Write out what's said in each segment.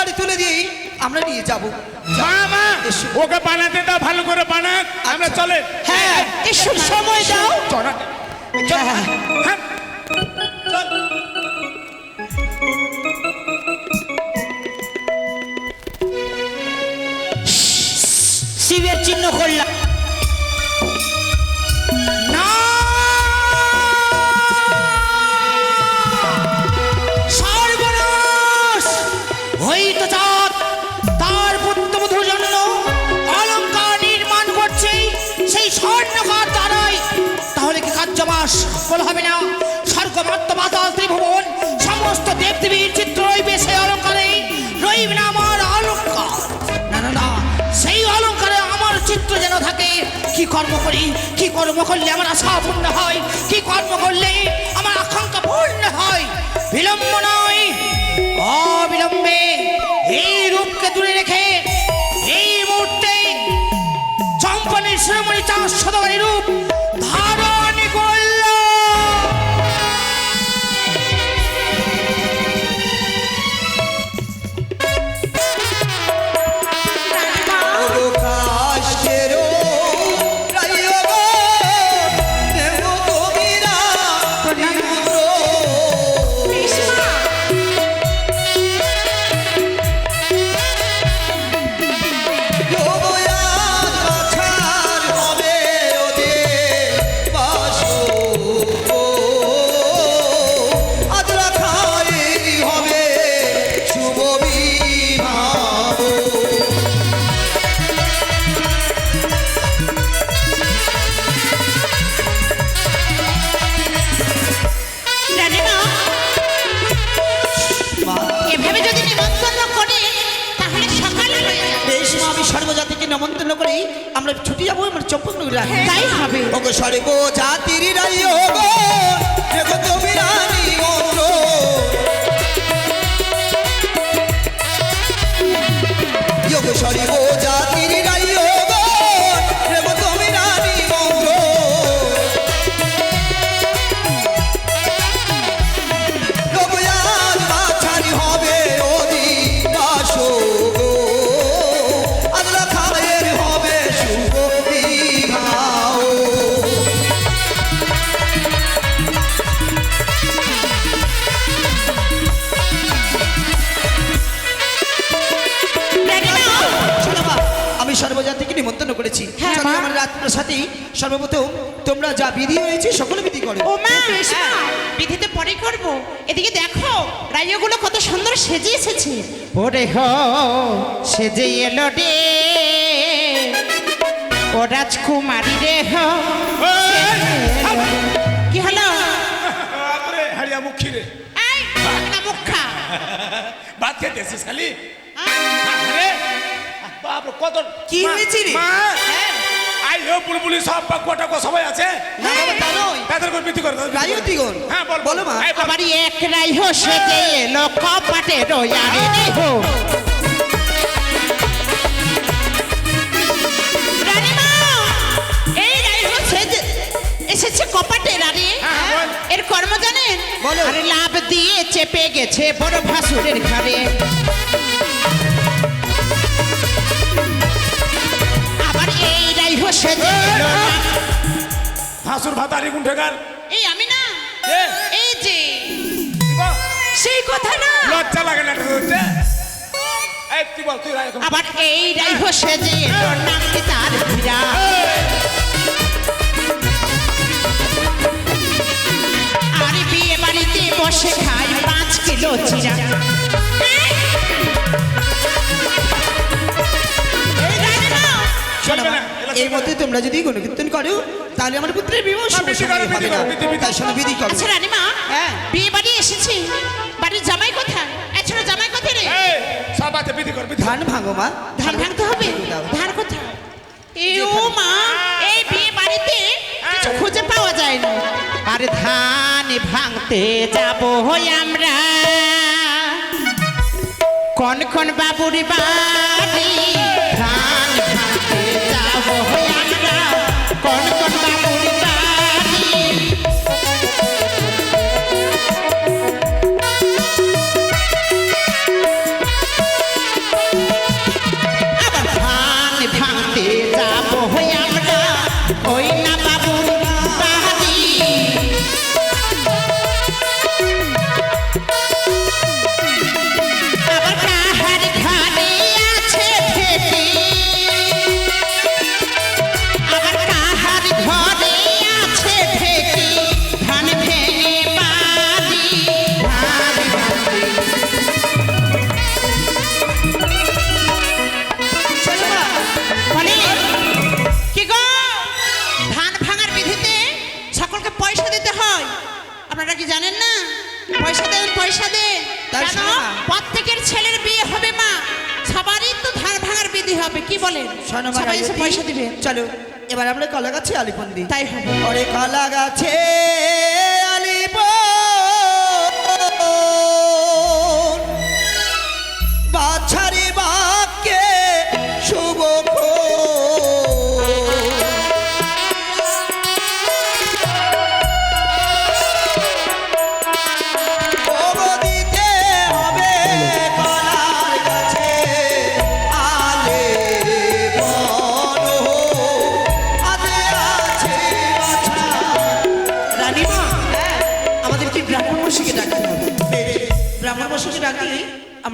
অলঙ্কার তুলে দিয়ে আমরা নিয়ে যাব। ওকে বানাতে দাও ভালো করে বানাক। আমরা আচ্ছা। চলে। হ্যাঁ একটু সময় দাও। হ্যাঁ, হ্যাঁ চল। শিবের চিহ্ন করলাম। কার্যবাস বলা হবে না। স্বর্গমাত্র মাতা ত্রিভুবন, সমস্ত দেবদেবীর চিত্র রইবে সেই অলঙ্কারে। রইবে না আমার অলঙ্কার। না না না, সেই অলঙ্কারে আমার চিত্র যেন থাকে। কি কর্ম করি, কি কর্ম করলে আমার আশা পূর্ণ হয়? কি কর্ম করলে আমার আকাঙ্ক্ষা পূর্ণ হয়? বিলম্ব নয়, অবিলম্বে এই রূপকে দূরে রেখে এই মুহূর্তে চম্পনের শিরোমণি চাষ শতকারী রূপ মা। আমার রাত্রের সাথে সর্বপ্রথম তোমরা যা বিধি হয়েছে সকলে বিধি করো। ও মা বিধিতে পরে করব। এদিকে দেখো রাইয়াগুলো কত সুন্দর সেজে এসেছে। ওরে হো সেজে এলো রে। ও রাজকুমারী রে হো কি হলো? হারিয়া মুখী রে। মুখা। ভাত খেতে এসেছিস খালি। আরে বাপরে কত কি মা- হয়েছে রে? মা হ্যাঁ। আই ও বুলবুলি সব বা কোটা কো সবাই আছে? না বাবা তা নয় তাদের কোন বিধি করে। রায়তিগণ হ্যাঁ বল বলো। মা। এই বল। আমার এক রাই হো সেজে এলো কপাটে রয়ারে হো এসেছে কপাটে রানী। হ্যাঁ, এর কর্ম জানেন? বলো। আরে লাভ দিয়ে চেপে গেছে বড় ভাসুরের ঘরে সেজে হাসুর ভাতারি গুন্ঠেগার এই আমি না। এই যে। সেই কথা না। লজ্জা লাগে না এই তুই বল তুই আবার এই রাই সেজে এলো নামটি তার হীরা? আর বিয়ে বাড়িতে বসে খাই পাঁচ কিলো চিরা। শোনো চলবে মা, না, এলা এর চলবে মধ্যে তোমরা যদি গুণকীর্তন করো তাহলে আমার পুত্রের বিবাহ হ্যাঁ, করো, হবে। বিধি করো, আচ্ছা রানীমা হ্যাঁ। বিয়ে বাড়ি এসেছি। বাড়ির জামাই কোথায়? এছাড়া জামাই কোথায় রে? এই সব আছে বিধি কর ধান ভাঙো মা। ধান ভাঙতে হবে? ধান কোথায়? এ ও মা এই বিয়ে বাড়িতে কিছু খুঁজে পাওয়া যায় না। আর ধান ভাঙতে যাব আমরা। কোন কোন বাবুর বাড়ি। ধান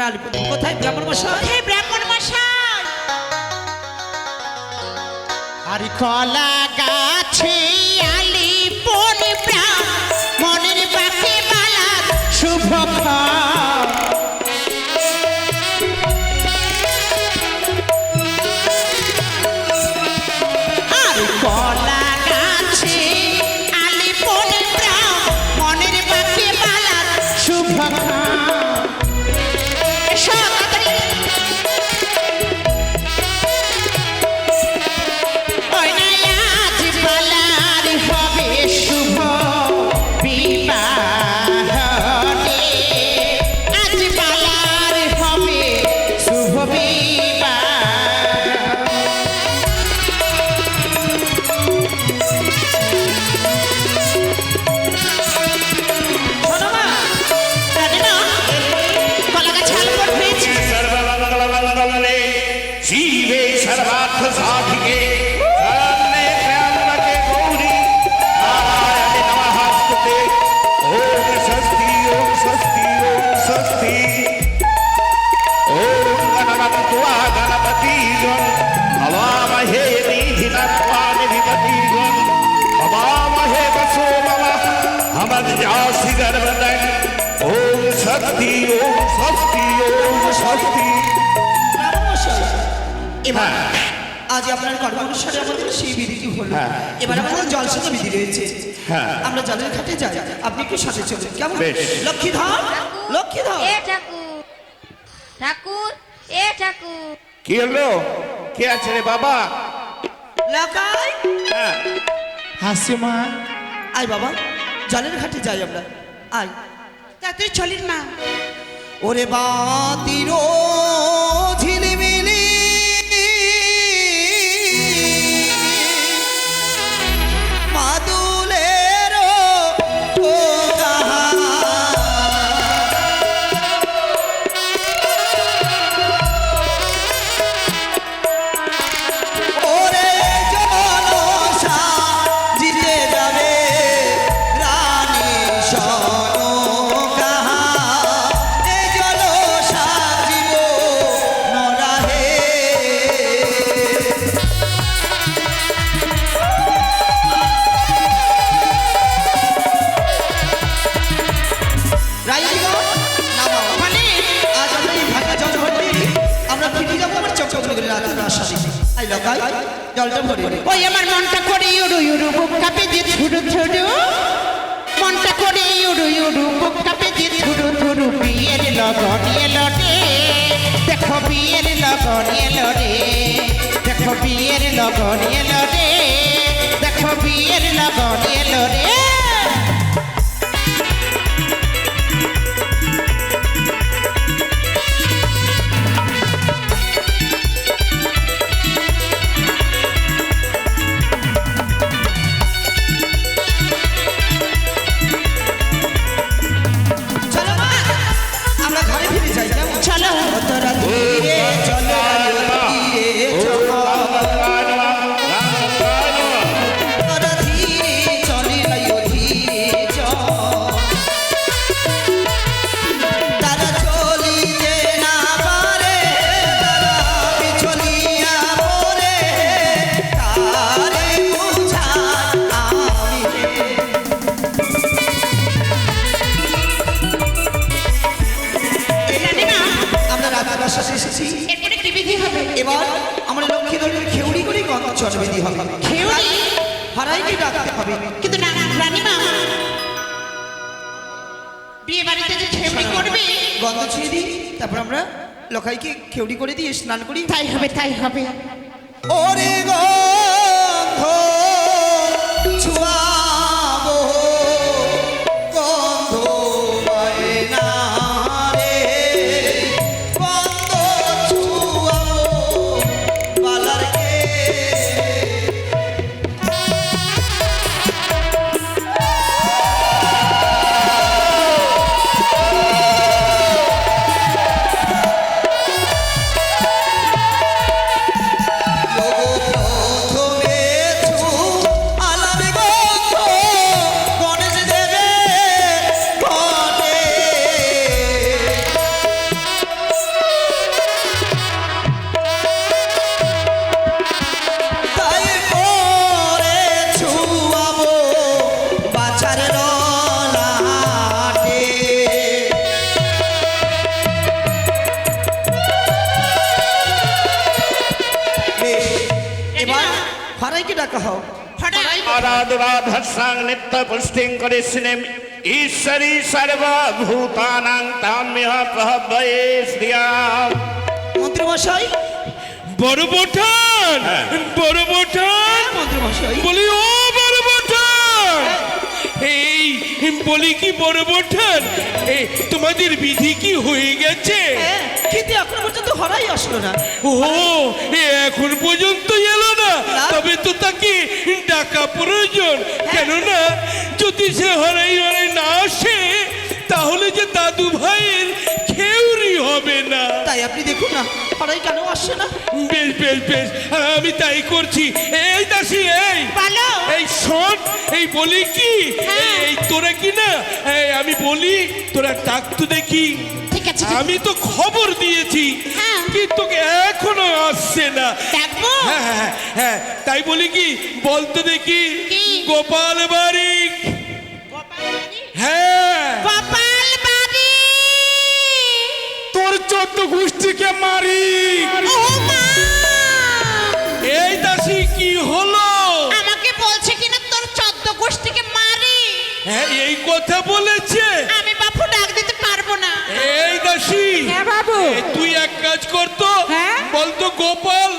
বিড়াল কোথায় ব্রাহ্মণ মশাই? ব্রাহ্মণ মশাই। আর কলা স্বস্তি ওম স্বস্তি ওম স্বস্তি এবার হ্যাঁ। আজ আপনার কর্ম অনুসারে আমাদের সেই বিধিটি হলো। হ্যাঁ। এবার আমাদের জলসেচ বিধি রয়েছে। হ্যাঁ। আমরা জলের ঘাটে যাই আপনি একটু সাথে চলুন। কেমন? লক্ষ্মী লক্ষ্মীধর লক্ষ্মীধর এ ঠাকুর। ঠাকুর এ ঠাকুর। কি হলো? কে আছে রে বাবা? লাকাই? হ্যাঁ। মা আয় বাবা জলের ঘাটে যাই আমরা। আয়। রাত্রে চলির মা ওরে বাতিরো। ওই আমার মনটা করে ইউরু ইউরু, বুক কাঁপে যে ছুড়ু ছুড়ু। মনটা করে ইউরু ইউরু, বুক কাঁপে যে ছুড়ু ছুড়ু। বিয়ের লগন এলো রে। দেখো বিয়ের লগন এলো রে। দেখো বিয়ের লগন এলো রে। দেখো বিয়ের লগন এলো রে। হবে। হারাইকে ডাকতে হবে। কিন্তু না রানীমা বিয়ে বাড়িতে যে খেউড়ি করবে গন্ধ ছুঁয়ে দিই তারপর আমরা লখাইকে খেউড়ি করে দিয়ে স্নান করি। তাই হবে তাই হবে। ওরে গো! হঠাৎ আরাধরাধর্ষাং নিত্য পুষ্টিং করিষ্ণিম ঈশ্বরী সর্বভূতানাং তাম্যহ শ্রিয়াম বড় বোঠান বড় বোঠান মন্ত্রী বলি ও বড় বোঠান এই বলি কি বড় বোঠান এই তোমাদের বিধি কি হয়ে গেছে? হ্যাঁ, কিন্তু এখন পর্যন্ত হরাই আসলো না। ও এখন পর্যন্ত এলো না। তবে তো তাকে ডাকা প্রয়োজন। কেননা যদি সে হরাই হরাই না আসে তাহলে যে দাদু ভাইয়ের খেউরি হবে না। তাই আপনি দেখুন না হরাই কেন আসছে না? বেশ বেশ বেশ আমি তাই করছি। এই দাসি এই। বলো এই শোন এই বলি কি? হ্যাঁ। এই তোরা কি না? আমি বলি তোরা ডাক তো দেখি। আমি তো খবর দিয়েছি হ্যাঁ। কিন্তু এখনও আসছে না। হ্যাঁ হ্যাঁ হ্যাঁ, হ্যাঁ তাই বলি কি? বলতো দেখি। গোপাল বারিক হ্যাঁ। তোর চোদ্দ গোষ্ঠীকে মারি। এই দাসি কি হলো? হ্যাঁ এই কথা বলেছে। আমি বাপু ডাক দিতে পারব না। এই দাসি হ্যাঁ বাবু। তুই এক কাজ করতো হ্যাঁ? বলতো গোপাল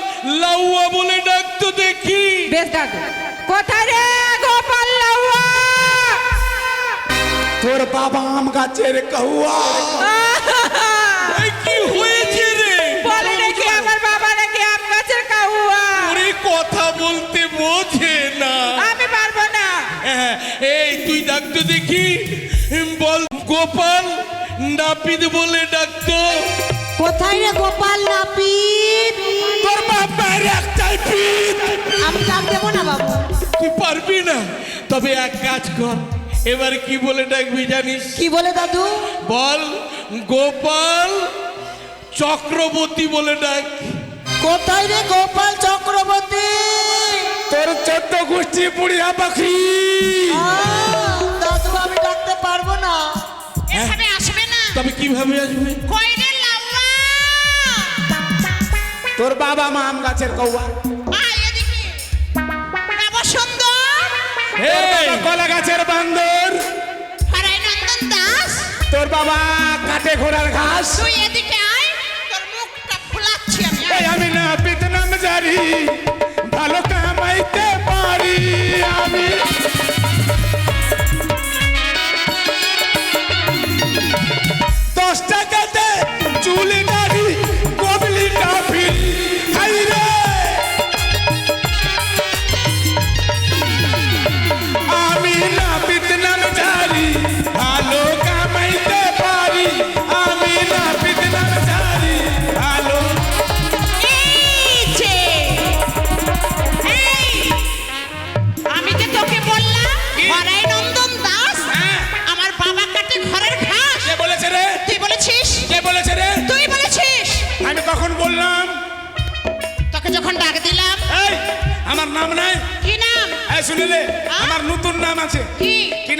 লাউয়া বলে ডাকতো দেখি। বেশ দাদু কোথায় রে গোপাল লাউয়া? তোর বাবা আম গাছের কহুয়া দেখি বল গোপাল নাপিত বলে ডাকতো। কোথায় রে গোপাল নাপিত? তোর বাবার একটাই পিঠ আমি ডাক দেবো না বাবু। তুই পারবি না। তবে এক কাজ কর এবার কি বলে ডাকবি জানিস? কি বলে দাদু? বল গোপাল চক্রবর্তী বলে ডাক। কোথায় রে গোপাল চক্রবর্তী? তোর চোদ্দ গোষ্ঠী বুড়িয়া পাখি। তবে কীভাবে আসবে? তোর বাবা মা আম গাছের কৌয়া। কলা গাছের বান্দর। তোর বাবা কাটে ঘোড়ার ঘাস। তুই এদিকে আয়। তোর মুখটা ফুলাচ্ছি আমি। আমি না পিতনাম জারি ভালো কামাইতে পারি আমি।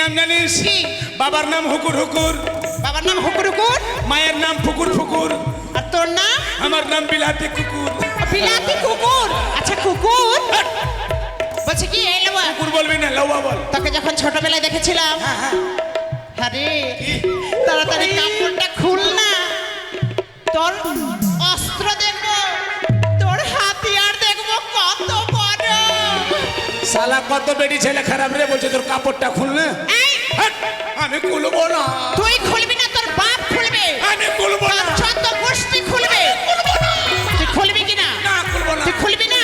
নাম জানিস? বাবার নাম হুকুর হুকুর। বাবার নাম হুকুর হুকুর? মায়ের নাম ফুকুর ফুকুর। আর তোর নাম? আমার নাম বিলাতি কুকুর। বিলাতি কুকুর? আচ্ছা কুকুর? বলছে কি এই লাউয়া কুকুর বলবি না লৌয়া বল। তোকে যখন ছোটবেলায় দেখেছিলাম। আরে তাড়াতাড়ি কাপড়টা খুল না। তোর শালা কত বেটি ছেলে খারাপ রে বলছে তোর কাপড়টা খুললে আমি খুলবো না। তুই খুলবি না তোর বাপ খুলবে। আমি খুলবো না। যত গোষ্ঠী খুলবে। তুই খুলবি কি না? না খুলবো না। তুই খুলবি না?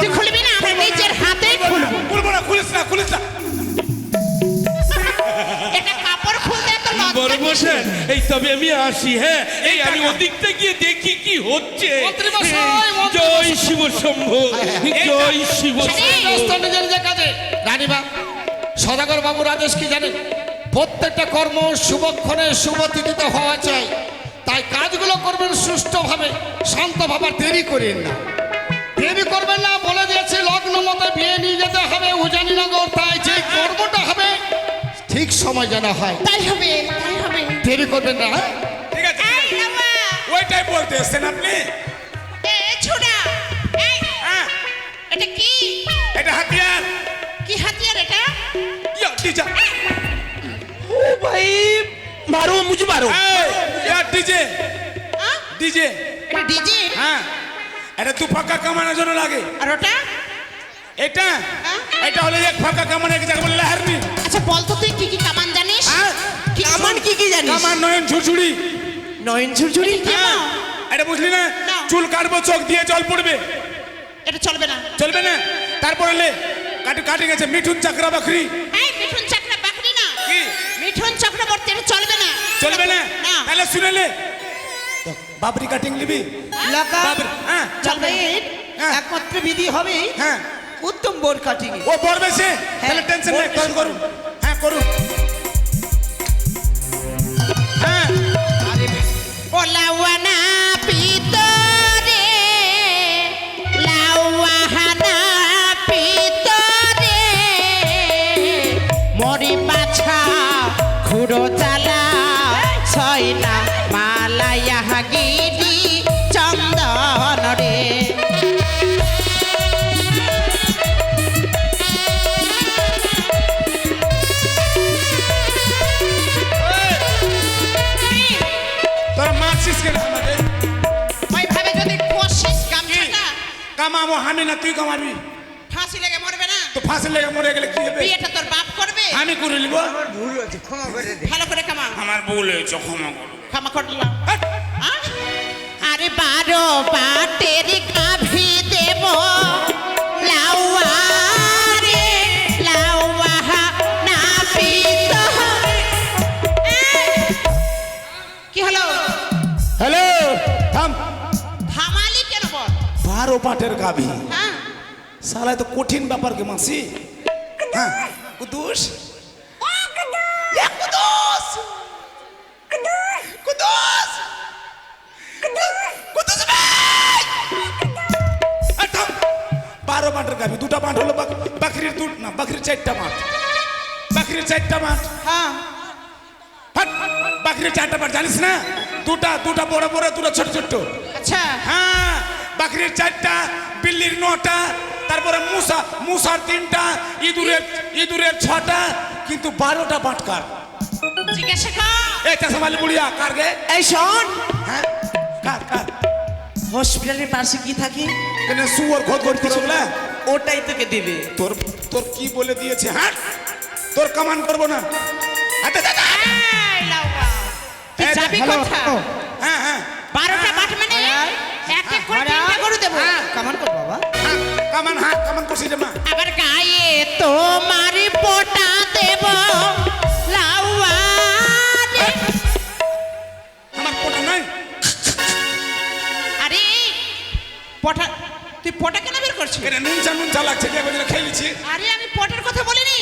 তুই খুলবি না? আমি নিজের হাতেই খুলবো। খুলবো না খুলিস না খুলিস না। মশাই এই তবে আমি আসি হ্যাঁ এই আমি ওদিকটা গিয়ে দেখি কি হচ্ছে। জয় শিব শম্ভ জয় শিব রানীবা সদাগর বাবুর আদেশ কি জানেন? প্রত্যেকটা কর্ম শুভক্ষণে শুভ তিথিতে হওয়া চাই। তাই কাজগুলো করবেন সুষ্ঠুভাবে শান্তভাবে দেরি করেন না। দেরি করবেন না বলে দিয়েছে লগ্ন মতো বিয়ে নিয়ে যেতে হবে উজানিনগর তাই যে কর্মটা হবে ঠিক সময় যেন হয়। তাই হবে। দেরি করবেন না হ্যাঁ? ঠিক আছে ওইটাই বলতে এসছেন আপনি? হ্যাঁ। এটা কি? এটা হাতিয়ার। কি হাতিয়ার এটা? ডিজে ভাই মারো মুঝে মারো। ইয়া ডিজে? ডিজে এটা ডিজে হ্যাঁ। এটা দু ফাঁকা কামানোর জন্য লাগে। আর ওটা? এটা? এটা হলো এক ফাঁকা কামান এক জায়গা বলে লাহারনি আচ্ছা বলতো তুই কি কি কামান জানিস? হ্যাঁ। কামান কি কি জানিস? কামান নয়ন ঝুরঝুড়ি নয়ন কি? হ্যাঁ। মা? এটা বুঝলি না? না। চুল কাটবো চোখ দিয়ে জল পড়বে। এটা চলবে না। চলবে না? তারপরে লে কাটি কাটি গেছে মিঠুন চাকরা বাকরি। এই মিঠুন চক্র বাকরি না। কি? মিঠুন চক্রবর্তী এটা চলবে না। চলবে না? তাহলে শুনে লে বাবরি কাটিং লিবি লাগা বাবরি হ্যাঁ। তবে হ্যাঁ। একমাত্র বিধি হবে হ্যাঁ। উত্তম বোর কাটিং ও পড়বে সে তাহলে হ্যাঁ, টেনশন নেই পড়বে করুন। হ্যাঁ করুন। ও কামাবো আমি না তুই কামাবি ফাঁসি লেগে মরবে না? তো ফাঁসি লেগে মরে গেলে কি হবে? বিয়েটা তোর বাপ করবে? আমি করে নিব। ভালো করে কামা আমার ভুল হয়েছে ক্ষমা করো। ক্ষমা করলাম। আহ? আরে বারো বাটের কাভি পাটের গাভী হ্যাঁ। সালা তো কঠিন ব্যাপার কে মাসি হ্যাঁ। কুদুস। বারো মাঠের গাভী দুটা মাঠ হলো বাক- বাকরির না বাকরির চারটা মাঠ বাকরির চারটা মাঠ হ্যাঁ। বাকরির চারটা মাঠ জানিস না? দুটা দুটা বড় বড় দুটা ছোট ছোট। আচ্ছা। হ্যাঁ। বাকরির চারটা বিল্লির নটা তারপরে মুসা মুসার তিনটা ইঁদুরের ইঁদুরের ছটা কিন্তু বারোটা বাটকার। জিজ্ঞাসা কর। এই চাষামালি বুড়িয়া কার গে? এই শোন। হ্যাঁ কার কার? হসপিটালের পাশে কি থাকে? কেন সুয়ার ঘর ঘর কিছু বলে? ওটাই তোকে দেবে। তোর তোর কি বলে দিয়েছে হ্যাঁ? তোর কামান করব না। আচ্ছা, যাবি হ্যালো, হ্যাঁ হ্যাঁ। বারোটা করে গরু হ্যাঁ। কামান কর বাবা। হ্যাঁ, কামান হ্যাঁ কামান করছি রে মা। আবার গায়ে তোমার পোটা দেব লাউয়া রে। আমার কোটা নাই? আরে পটা তুই পটা কেন বের করছিস? এটা নুন চা নুন চা লাগছে কে বলে খেয়েছি আরে আমি পটার কথা বলিনি।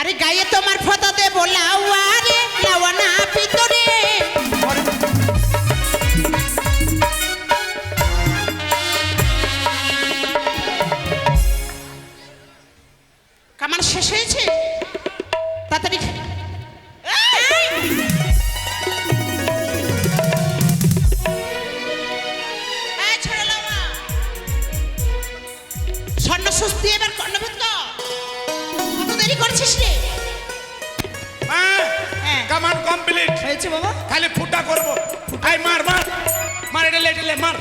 আরে গায়ে তোমার ফটা দেব লাউয়া রে লাউয়া না ভিতরে। করব। আই মার মার। মার এটা লেটে লে মার।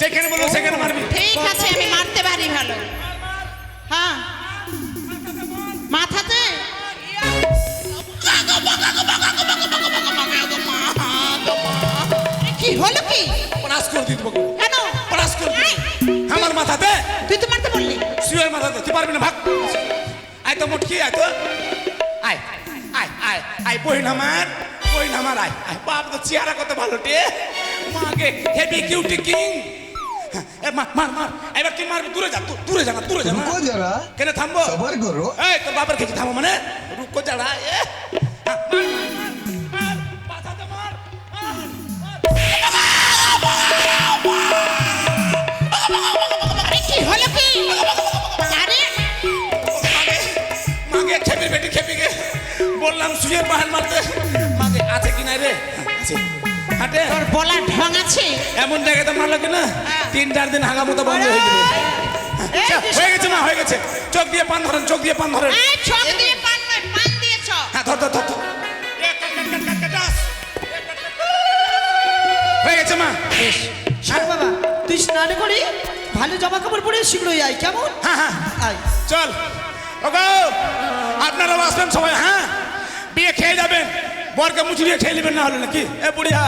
যেখানে বলব সেখানে মারবি। ঠিক আছে আমি মারতে পারি ভালো। হ্যাঁ। মাথাতে? কি হলো কি? পড়াশ করে দিতে কেন? পড়াশ করে দিতে আমার মাথাতে? তুই তো মারতে বললি। শুয়ের মাথাতে তুই পারবি না ভাগ। আয় তো মোটকি আয় তো। আয় আয় আয় আয় বহিন আমার। ওই নামার আয়। বাপ তো চেহারা কত ভালো টে মাকে হেভি কিউটি কিং। বললাম শুয়ে পাহাড় মারতে। নাই রে? আছে। হাটে। তোর বলার ঢং আছে? এমন জায়গাতে মারলো কি না তিন চার দিন হাগা মতো বন্ধ হয়ে যাবে হয়ে গেছে মা হয়ে গেছে। চোখ দিয়ে পান ধরেন চোখ দিয়ে পান ধরেন। এই চোখ দিয়ে পান পান দিয়ে হ্যাঁ ধর ধর ধর ধর। এ, কাট, কাট, কাট, কাট, কাট, আস। হয়ে গেছে মা। আর বাবা তুই স্নান করে ভালো জামা কাপড় পরে শীঘ্রই আয় কেমন? হ্যাঁ হ্যাঁ। আয়। চল। ওগো আপনারাও আসবেন সবাই হ্যাঁ? বিয়ে খেয়ে যাবেন। বরকে মুচড়িয়ে খেয়ে নেবেন না হলে নাকি? এ বুড়িয়া।